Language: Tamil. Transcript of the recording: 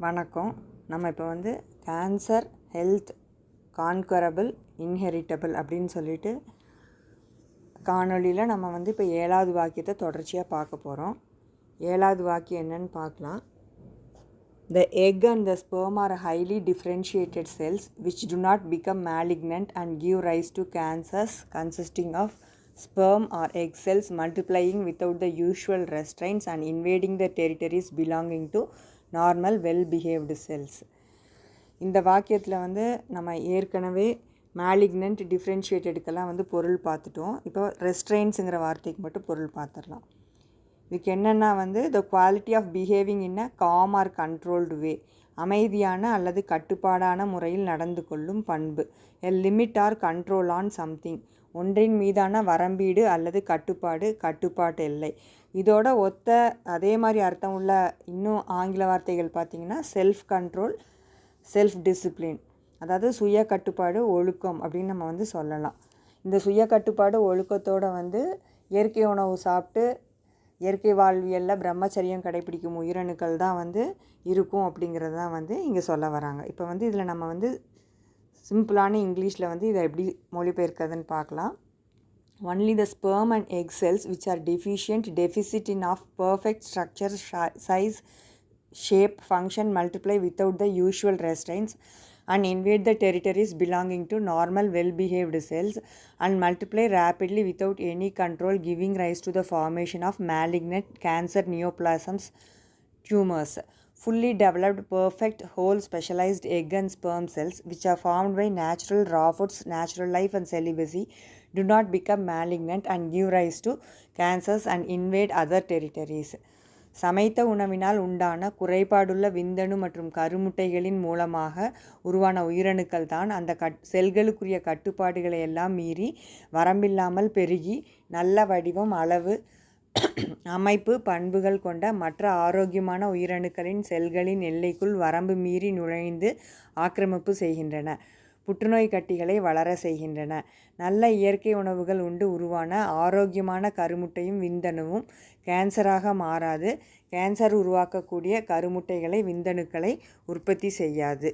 வணக்கம் நம்ம இப்போ வந்து கேன்சர் ஹெல்த் கான்கரபிள் இன்ஹெரிட்டபிள் அப்படின்னு சொல்லிட்டு காணொலியில் நம்ம வந்து இப்போ ஏழாவது வாக்கியத்தை தொடர்ச்சியாக பார்க்க போகிறோம் ஏழாவது வாக்கியம் என்னன்னு பார்க்கலாம் the egg and the sperm are highly differentiated cells which do not become malignant and give rise to cancers consisting of sperm or egg cells multiplying without the usual restraints and invading the territories belonging to normal well behaved cells இந்த வாக்கியத்தில் வந்து நம்ம ஏற்கனவே மேலிக்னன்ட் டிஃப்ரென்ஷியேட்டடுக்கெல்லாம் வந்து பொருள் பார்த்துட்டோம். இப்போ ரெஸ்ட்ரெயின்ஸுங்கிற வார்த்தைக்கு மட்டும் பொருள் பார்த்துடலாம். இதுக்கு என்னென்னா வந்து the quality of behaving in a calm or controlled way அமைதியான அல்லது கட்டுப்பாடான முறையில் நடந்து கொள்ளும் பண்பு a limit or control on something ஒன்றின் மீதான வரம்பீடு அல்லது கட்டுப்பாடு கட்டுப்பாட்டு எல்லை. இதோட ஒத்த அதே மாதிரி அர்த்தம் உள்ள இன்னும் ஆங்கில வார்த்தைகள் பார்த்திங்கன்னா செல்ஃப் கண்ட்ரோல் செல்ஃப் டிசிப்ளின் அதாவது சுய கட்டுப்பாடு ஒழுக்கம் அப்படின்னு நம்ம வந்து சொல்லலாம். இந்த சுய கட்டுப்பாடு ஒழுக்கத்தோடு வந்து இயற்கை உணவு சாப்பிட்டு இயற்கை வாழ்வியலில் பிரம்மச்சரியம் கடைபிடிக்கும் உயிரணுக்கள் தான் வந்து இருக்கும் அப்படிங்கிறது தான் வந்து இங்கே சொல்ல வராங்க. இப்போ வந்து இதில் நம்ம வந்து சிம்பிளான இங்கிலீஷில் வந்து இதை எப்படி மொழிபெயர்க்கிறதுன்னு பார்க்கலாம் only the sperm and egg cells which are deficient deficit in of perfect structure size shape function multiply without the usual restraints and invade the territories belonging to normal well behaved cells and multiply rapidly without any control, giving rise to the formation of malignant cancer neoplasms tumors. Fully developed, perfect, whole, specialized egg and sperm cells, which are formed by natural raw foods, natural life, and celibacy, do not become malignant and give rise to cancers and invade other territories. சமைத்த உணவினால் உண்டான குறைபாடுள்ள விந்தணு மற்றும் கருமுட்டைகளின் மூலமாக உருவான உயிரணுக்கள் தான் அந்த கட் செல்களுக்குரிய கட்டுப்பாடுகளை எல்லாம் மீறி வரம்பில்லாமல் பெருகி நல்ல வடிவம் அளவு அமைப்பு பண்புகள் கொண்ட மற்ற ஆரோக்கியமான உயிரணுக்களின் செல்களின் எல்லைக்குள் வரம்பு மீறி நுழைந்து ஆக்கிரமிப்பு செய்கின்றன. புற்றுநோய் கட்டிகளை வளர செய்கின்றன. நல்ல இயற்கை உணவுகள் உண்டு உருவான ஆரோக்கியமான கருமுட்டையும் விந்தணுவும் கேன்சராக மாறாது. கேன்சர் உருவாக்கக்கூடிய கருமுட்டைகளை விந்தணுக்களை உற்பத்தி செய்யாது.